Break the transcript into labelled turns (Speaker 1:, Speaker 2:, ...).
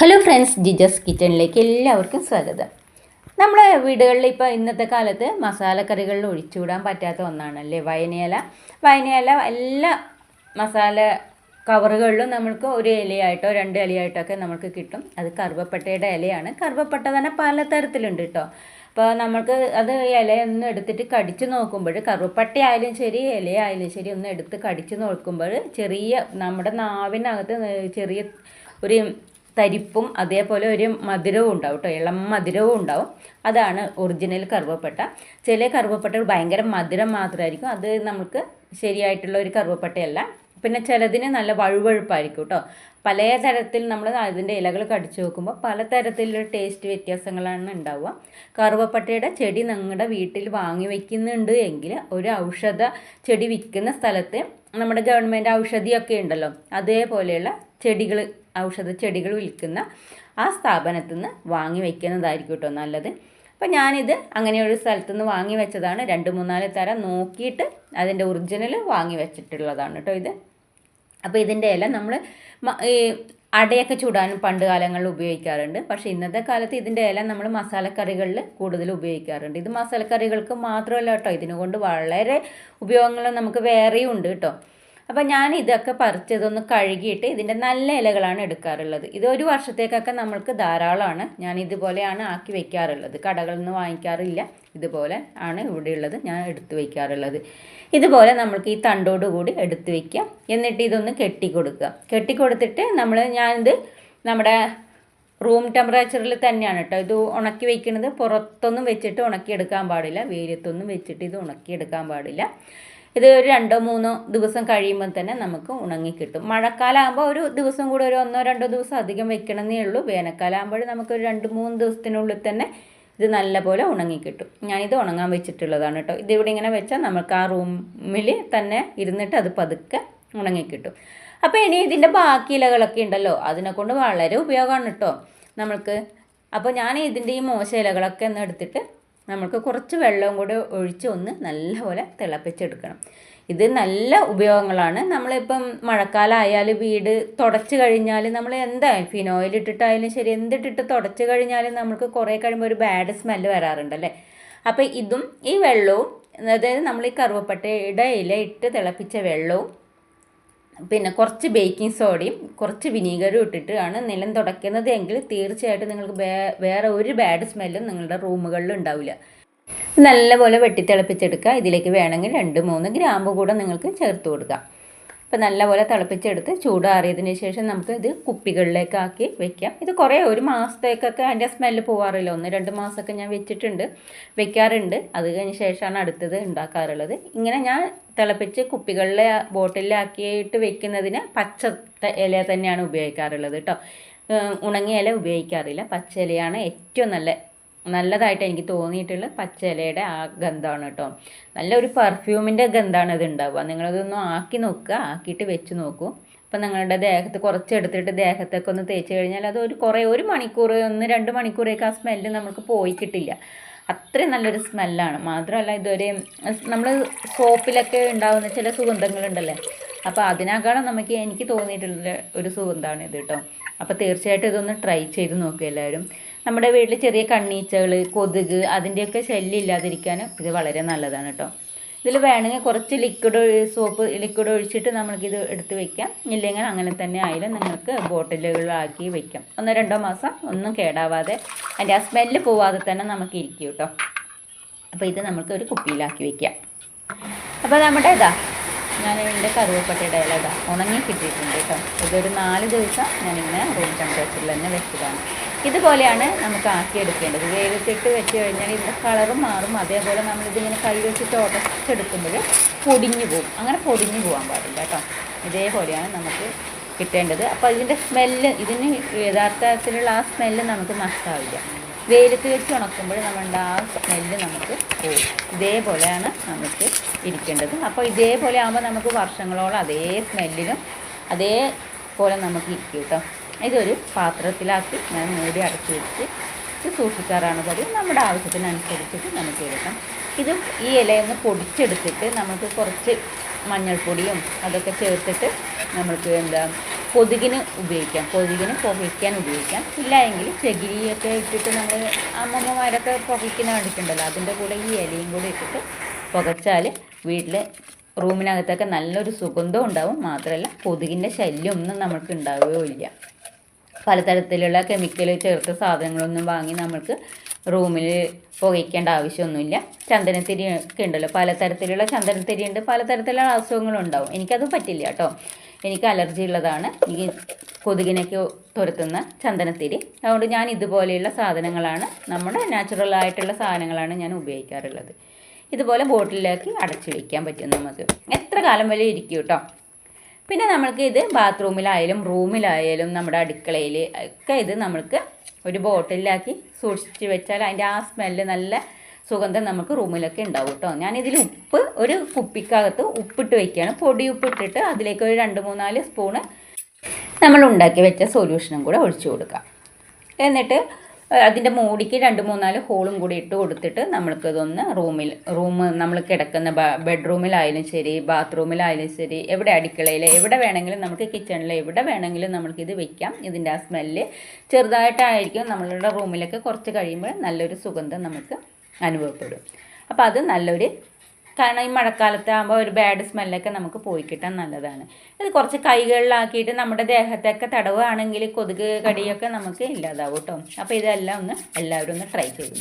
Speaker 1: Hello friends ജിജസ് കിച്ചണിലേക്ക് എല്ലാവർക്കും സ്വാഗതം. നമ്മുടെ വീടുകളിൽ ഇപ്പോൾ ഇന്നത്തെ കാലത്ത് മസാലക്കറികളിൽ ഒഴിച്ചുകൂടാൻ പറ്റാത്ത ഒന്നാണല്ലേ? വയനയില. വയനയില എല്ലാ മസാല കവറുകളിലും നമുക്ക് ഒരു ഇലയായിട്ടോ രണ്ട് ഇലയായിട്ടോ ഒക്കെ നമുക്ക് കിട്ടും. അത് കറുവപ്പട്ടയുടെ ഇലയാണ്. കറുവപ്പട്ട തന്നെ പല തരത്തിലുണ്ട് കേട്ടോ. അപ്പോൾ നമുക്ക് അത് ഇലയൊന്ന് എടുത്തിട്ട് കടിച്ചു നോക്കുമ്പോൾ കറുവപ്പട്ട ആയാലും ശരി ഇലയായാലും ശരി ഒന്ന് എടുത്ത് കടിച്ചു നോക്കുമ്പോൾ ചെറിയ നമ്മുടെ നാവിനകത്ത് ചെറിയ ഒരു തരിപ്പും അതേപോലെ ഒരു മധുരവും ഉണ്ടാവും കേട്ടോ. ഇളം മധുരവും ഉണ്ടാവും. അതാണ് ഒറിജിനൽ കറുവപ്പട്ട. ചില കറുവപ്പട്ട ഭയങ്കര മധുരം മാത്രമായിരിക്കും. അത് നമുക്ക് ശരിയായിട്ടുള്ള ഒരു കറുവപ്പട്ടയല്ല. പിന്നെ ചിലതിന് നല്ല വഴുവഴുപ്പായിരിക്കും കേട്ടോ. പല തരത്തിൽ നമ്മൾ അതിന്റെ ഇലകൾ കടിച്ചു നോക്കുമ്പോൾ പല തരത്തിലുള്ള ടേസ്റ്റ് വ്യത്യാസങ്ങളാണ് ഉണ്ടാവുക. കറുവപ്പട്ടയുടെ ചെടി നിങ്ങളുടെ വീട്ടിൽ വാങ്ങി വയ്ക്കുന്നുണ്ട് എങ്കിൽ ഒരു ഔഷധ ചെടി വിൽക്കുന്ന സ്ഥലത്ത് നമ്മുടെ ഗവൺമെന്റ് ഔഷധിയൊക്കെ ഉണ്ടല്ലോ. അതേപോലെയുള്ള ചെടികൾ ഔഷധ ചെടികൾ വിൽക്കുന്ന ആ സ്ഥാപനത്തിൽ നിന്ന് വാങ്ങി വയ്ക്കുന്നതായിരിക്കും കേട്ടോ നല്ലത്. അപ്പം ഞാനിത് അങ്ങനെ ഒരു സ്ഥലത്തു നിന്ന് വാങ്ങി വെച്ചതാണ്. രണ്ട് മൂന്നാൽ തരം നോക്കിയിട്ട് അതിന്റെ ഒറിജിനൽ വാങ്ങി വെച്ചിട്ടുള്ളതാണ് കേട്ടോ ഇത്. അപ്പോൾ ഇതിന്റെ ഇല നമ്മൾ ഈ അടയൊക്കെ ചൂടാനും പണ്ട് കാലങ്ങളിൽ ഉപയോഗിക്കാറുണ്ട്. പക്ഷേ ഇന്നത്തെ കാലത്ത് ഇതിന്റെ ഇല നമ്മൾ മസാലക്കറികളിൽ കൂടുതൽ ഉപയോഗിക്കാറുണ്ട്. ഇത് മസാലക്കറികൾക്ക് മാത്രമല്ല കേട്ടോ ഇതിനുകൊണ്ട് വളരെ ഉപയോഗങ്ങൾ നമുക്ക് വേറെയും ഉണ്ട് കേട്ടോ. അപ്പോൾ ഞാൻ ഇതൊക്കെ പറിച്ചതൊന്ന് കഴുകിയിട്ട് ഇതിന്റെ നല്ല ഇലകളാണ് എടുക്കാറുള്ളത്. ഇത് ഒരു വർഷത്തേക്കൊക്കെ നമ്മൾക്ക് ധാരാളമാണ്. ഞാൻ ഇതുപോലെയാണ് ആക്കി വെക്കാറുള്ളത്. കടകളിൽ നിന്ന് വാങ്ങിക്കാറില്ല. ഇതുപോലെ ആണ് ഇവിടെയുള്ളത് ഞാൻ എടുത്തു വയ്ക്കാറുള്ളത് ഇതുപോലെ നമ്മൾക്ക് ഈ തണ്ടോട് കൂടി എടുത്തു വയ്ക്കാം എന്നിട്ട് ഇതൊന്ന് കെട്ടിക്കൊടുക്കുക കെട്ടിക്കൊടുത്തിട്ട് കെട്ടി കൊടുത്തിട്ട് നമ്മൾ ഞാനിത് നമ്മുടെ റൂം ടെമ്പറേച്ചറിൽ തന്നെയാണ് കേട്ടോ. ഇത് ഉണക്കി വയ്ക്കുന്നത് പുറത്തൊന്നും വെച്ചിട്ട് ഉണക്കിയെടുക്കാൻ പാടില്ല. വെയിലത്തൊന്നും വെച്ചിട്ട് ഇത് ഉണക്കിയെടുക്കാൻ പാടില്ല. ഇത് ഒരു രണ്ടോ മൂന്നോ ദിവസം കഴിയുമ്പോൾ തന്നെ നമുക്ക് ഉണങ്ങി കിട്ടും. മഴക്കാലമാകുമ്പോൾ ഒരു ദിവസം കൂടെ ഒരു ഒന്നോ രണ്ടോ ദിവസം അധികം വെക്കണമെന്നേ ഉള്ളൂ. വേനൽക്കാലമാകുമ്പോൾ നമുക്ക് ഒരു രണ്ട് മൂന്ന് ദിവസത്തിനുള്ളിൽ തന്നെ ഇത് നല്ലപോലെ ഉണങ്ങി കിട്ടും. ഞാനിത് ഉണങ്ങാൻ വെച്ചിട്ടുള്ളതാണ് കേട്ടോ. ഇതിവിടെ ഇങ്ങനെ വെച്ചാൽ നമുക്ക് ആ റൂമിൽ തന്നെ ഇരുന്നിട്ട് അത് പതുക്കെ ഉണങ്ങി കിട്ടും. അപ്പോൾ ഇനി ഇതിന്റെ ബാക്കി ഇലകളൊക്കെ ഉണ്ടല്ലോ അതിനെ കൊണ്ട് വളരെ ഉപയോഗമാണ് കേട്ടോ നമ്മൾക്ക്. അപ്പോൾ ഞാൻ ഇതിന്റെ ഈ മോശ ഇലകളൊക്കെ ഒന്ന് എടുത്തിട്ട് നമുക്ക് കുറച്ച് വെള്ളവും കൂടി ഒഴിച്ച് ഒന്ന് നല്ലപോലെ തിളപ്പിച്ചെടുക്കണം. ഇത് നല്ല ഉപയോഗങ്ങളാണ്. നമ്മളിപ്പം മഴക്കാലമായാൽ വീട് തുടച്ച് കഴിഞ്ഞാൽ നമ്മൾ എന്തായാലും ഫിനോയിൽ ഇട്ടിട്ടായാലും ശരി എന്തിട്ടിട്ട് തുടച്ച് കഴിഞ്ഞാലും നമുക്ക് കുറേ കഴിയുമ്പോൾ ഒരു ബാഡ് സ്മെല്ല് വരാറുണ്ടല്ലേ അപ്പോൾ ഇതും ഈ വെള്ളവും അതായത് നമ്മൾ ഈ കറുവപ്പട്ടയുടെ ഇല ഇട്ട് തിളപ്പിച്ച വെള്ളവും പിന്നെ കുറച്ച് ബേക്കിംഗ് സോഡയും കുറച്ച് വിനീഗറും ഇട്ടിട്ട് ആണ് നിലം തുടയ്ക്കുന്നത് എങ്കിൽ തീർച്ചയായിട്ടും നിങ്ങൾക്ക് വേറെ ഒരു ബാഡ് സ്മെല്ലും നിങ്ങളുടെ റൂമുകളിൽ ഉണ്ടാവില്ല. നല്ലപോലെ വെട്ടിത്തിളപ്പിച്ചെടുക്കുക. ഇതിലേക്ക് വേണമെങ്കിൽ രണ്ട് മൂന്ന് ഗ്രാമ്പ് കൂടെ നിങ്ങൾക്ക് ചേർത്ത് കൊടുക്കാം. അപ്പോൾ നല്ലപോലെ തിളപ്പിച്ചെടുത്ത് ചൂടാറിയതിന് ശേഷം നമുക്ക് ഇത് കുപ്പികളിലേക്കാക്കി വെക്കാം. ഇത് കുറേ ഒരു മാസത്തേക്കൊക്കെ അതിന്റെ സ്മെല്ല് പോകാറില്ല ഒന്ന് രണ്ട് മാസമൊക്കെ ഞാൻ വെച്ചിട്ടുണ്ട്. വെക്കാറുണ്ട്. അത് കഴിഞ്ഞ ശേഷമാണ് അടുത്തത് ഉണ്ടാക്കാറുള്ളത്. ഇങ്ങനെ ഞാൻ തിളപ്പിച്ച് കുപ്പികളിലെ ബോട്ടിലാക്കിയിട്ട് വെക്കുന്നതിന് പച്ച ഇല തന്നെയാണ് ഉപയോഗിക്കാറുള്ളത് കേട്ടോ. ഉണങ്ങിയ ഇല ഉപയോഗിക്കാറില്ല. പച്ച ഇലയാണ് ഏറ്റവും നല്ല നല്ലതായിട്ട് എനിക്ക് തോന്നിയിട്ടുള്ള പച്ച ഇലയുടെ ആ ഗന്ധമാണ് കേട്ടോ. നല്ലൊരു പെർഫ്യൂമിന്റെ ഗന്ധമാണ് ഇത് ഉണ്ടാവുക. നിങ്ങളതൊന്ന് ആക്കി നോക്കുക. ആക്കിയിട്ട് വെച്ച് നോക്കൂ. അപ്പം നിങ്ങളുടെ ദേഹത്ത് കുറച്ച് എടുത്തിട്ട് ദേഹത്തൊക്കെ ഒന്ന് തേച്ച് കഴിഞ്ഞാൽ അത് ഒരു കുറേ ഒരു മണിക്കൂർ ഒന്ന് രണ്ട് മണിക്കൂറേക്ക് ആ സ്മെല്ല് നമുക്ക് പോയി കിട്ടില്ല. അത്രയും നല്ലൊരു സ്മെല്ലാണ് മാത്രമല്ല ഇതൊരു നമ്മൾ സോപ്പിലൊക്കെ ഉണ്ടാകുന്ന ചില സുഗന്ധങ്ങളുണ്ടല്ലേ? അപ്പോൾ അതിനേക്കാളും നമുക്ക് എനിക്ക് തോന്നിയിട്ടുള്ള ഒരു സുഗന്ധമാണ് ഇത് കേട്ടോ. അപ്പോൾ തീർച്ചയായിട്ടും ഇതൊന്ന് ട്രൈ ചെയ്ത് നോക്കുക എല്ലാവരും. നമ്മുടെ വീട്ടിൽ ചെറിയ കണ്ണീച്ചകൾ കൊതുക് അതിന്റെയൊക്കെ ശല്യം ഇല്ലാതിരിക്കാൻ ഇത് വളരെ നല്ലതാണ് കേട്ടോ ഇതിൽ വേണമെങ്കിൽ കുറച്ച് ലിക്വിഡ് സോപ്പ് ലിക്വിഡ് ഒഴിച്ചിട്ട് നമുക്കിത് എടുത്ത് വെക്കാം. ഇല്ലെങ്കിൽ അങ്ങനെ തന്നെ ആയാലും നിങ്ങൾക്ക് ബോട്ടിലുകളാക്കി വെക്കാം. ഒന്നോ രണ്ടോ മാസം ഒന്നും കേടാവാതെ അതിന്റെ ആ സ്മെല്ല് പോവാതെ തന്നെ നമുക്ക് ഇരിക്കും കേട്ടോ അപ്പോൾ ഇത് നമുക്ക് ഒരു കുപ്പിയിലാക്കി വെക്കാം. അപ്പോൾ നമ്മുടെ ഇതാ എന്റെ കറുവപ്പട്ടയുടെ ഇല ഇടാം ഉണങ്ങി കിട്ടിയിട്ടുണ്ട് കേട്ടോ. ഇതൊരു നാല് ദിവസം ഞാനിങ്ങനെ റൂം ടെമ്പറേച്ചറിൽ തന്നെ വെച്ചതാണ്. ഇതുപോലെയാണ് നമുക്ക് ആക്കിയെടുക്കേണ്ടത്. വേവിച്ചിട്ട് വെച്ച് കഴിഞ്ഞാൽ ഇതിന്റെ കളറും മാറും. അതേപോലെ നമ്മളിതിങ്ങനെ കൈ വെച്ചിട്ട് ഉടച്ചെടുക്കുമ്പോൾ പൊടിഞ്ഞു പോകും അങ്ങനെ പൊടിഞ്ഞു പോകാൻ പാടില്ല കേട്ടോ. ഇതേപോലെയാണ് നമുക്ക് കിട്ടേണ്ടത്. അപ്പോൾ ഇതിന്റെ സ്മെല്ല് ഇതിന് യഥാർത്ഥത്തിലുള്ള ആ സ്മെല്ല് നമുക്ക് നഷ്ടമാവില്ല വെയിലത്ത് വെച്ച് ഉണക്കുമ്പോൾ നമ്മളുടെ ആ സ്മെല്ല് നമുക്ക് പോകും. ഇതേപോലെയാണ് നമുക്ക് ഇരിക്കേണ്ടത്. അപ്പോൾ ഇതേപോലെ ആകുമ്പോൾ നമുക്ക് വർഷങ്ങളോളം അതേ സ്മെല്ലിലും അതേപോലെ നമുക്ക് ഇരിക്കും കേട്ടോ. ഇതൊരു പാത്രത്തിലാക്കി ഞാൻ മൂടി അടച്ച് വെച്ച് ഇത് സൂക്ഷിക്കാറാണ് പതിവ്. നമ്മുടെ ആവശ്യത്തിനനുസരിച്ചിട്ട് നമുക്ക് എടുക്കാം. ഇത് ഈ ഇലയൊന്ന് പൊടിച്ചെടുത്തിട്ട് നമുക്ക് കുറച്ച് മഞ്ഞൾപ്പൊടിയും അതൊക്കെ ചേർത്തിട്ട് നമുക്ക് എന്താ കൊതുകിന് ഉപയോഗിക്കാം. കൊതുകിന് പുകയ്ക്കാൻ ഉപയോഗിക്കാം. ഇല്ല എങ്കിൽ ചകിരിയൊക്കെ ഇട്ടിട്ട് നമ്മൾ അമ്മമ്മമാരൊക്കെ പുകയ്ക്കുന്ന കണ്ടിട്ടുണ്ടല്ലോ. അതിന്റെ കൂടെ ഈ ഇലയും കൂടെ ഇട്ടിട്ട് പുകച്ചാൽ വീട്ടിൽ റൂമിനകത്തൊക്കെ നല്ലൊരു സുഗന്ധം ഉണ്ടാവും. മാത്രമല്ല കൊതുകിന്റെ ശല്യം ഒന്നും നമുക്ക് ഉണ്ടാവുകയില്ല പലതരത്തിലുള്ള കെമിക്കൽ ചേർത്ത സാധനങ്ങളൊന്നും വാങ്ങി നമ്മൾക്ക് റൂമിൽ പുകയ്ക്കേണ്ട ആവശ്യമൊന്നുമില്ല. ചന്ദനത്തിരി ഒക്കെ ഉണ്ടല്ലോ. പലതരത്തിലുള്ള ചന്ദനത്തിരി ഉണ്ട്. പലതരത്തിലുള്ള അസുഖങ്ങളുണ്ടാവും. എനിക്കത് പറ്റില്ല കേട്ടോ. എനിക്ക് അലർജി ഉള്ളതാണ്. എനിക്ക് കൊതുകിനൊക്കെ തുരത്തുന്ന ചന്ദനത്തിരി. അതുകൊണ്ട് ഞാൻ ഇതുപോലെയുള്ള സാധനങ്ങളാണ് നമ്മുടെ നാച്ചുറൽ ആയിട്ടുള്ള സാധനങ്ങളാണ് ഞാൻ ഉപയോഗിക്കാറുള്ളത്. ഇതുപോലെ ബോട്ടിലേക്ക് അടച്ചു വയ്ക്കാൻ പറ്റും നമുക്ക്. എത്ര കാലം വരെ ഇരിക്കും കേട്ടോ? പിന്നെ നമ്മൾക്ക് ഇത് ബാത്റൂമിലായാലും റൂമിലായാലും നമ്മുടെ അടുക്കളയിൽ ഒക്കെ ഇത് നമ്മൾക്ക് ഒരു ബോട്ടിലാക്കി സൂക്ഷിച്ച് വെച്ചാൽ അതിന്റെ ആ സ്മെല്ല് നല്ല സുഗന്ധം നമുക്ക് റൂമിലൊക്കെ ഉണ്ടാവും കേട്ടോ ഞാനിതിൽ ഉപ്പ് ഒരു കുപ്പിക്കകത്ത് ഉപ്പിട്ട് വയ്ക്കുകയാണ് പൊടി ഉപ്പിട്ടിട്ട് അതിലേക്ക് ഒരു രണ്ട് മൂന്നാൽ സ്പൂണ് നമ്മൾ ഉണ്ടാക്കി വെച്ച സൊല്യൂഷനും കൂടെ ഒഴിച്ചു കൊടുക്കാം. എന്നിട്ട് അതിന്റെ മൂടിക്ക് രണ്ട് മൂന്നാൽ ഹോളും കൂടി ഇട്ട് കൊടുത്തിട്ട് നമ്മൾക്കിതൊന്ന് റൂമിൽ റൂം നമ്മൾ കിടക്കുന്ന ബെഡ്റൂമിലായാലും ശരി ബാത്റൂമിലായാലും ശരി എവിടെ അടുക്കളയിൽ എവിടെ വേണമെങ്കിലും നമുക്ക് കിച്ചണിൽ എവിടെ വേണമെങ്കിലും നമുക്കിത് വെക്കാം. ഇതിന്റെ ആ സ്മെല്ല് ചെറുതായിട്ടായിരിക്കും നമ്മളുടെ റൂമിലൊക്കെ കുറച്ച് കഴിയുമ്പോൾ നല്ലൊരു സുഗന്ധം നമുക്ക് അനുഭവപ്പെടും. അപ്പോൾ അത് നല്ലൊരു കാരണം ഈ മഴക്കാലത്താകുമ്പോൾ ഒരു ബാഡ് സ്മെല്ലൊക്കെ നമുക്ക് പോയി കിട്ടാൻ നല്ലതാണ്. ഇത് കുറച്ച് കൈകളിലാക്കിയിട്ട് നമ്മുടെ ദേഹത്തൊക്കെ തടവുകയാണെങ്കിൽ കൊതുക് കടിയൊക്കെ നമുക്ക് ഇല്ലാതാവും കേട്ടോ അപ്പോൾ ഇതെല്ലാം ഒന്ന് എല്ലാവരും ഒന്ന് ട്രൈ ചെയ്തു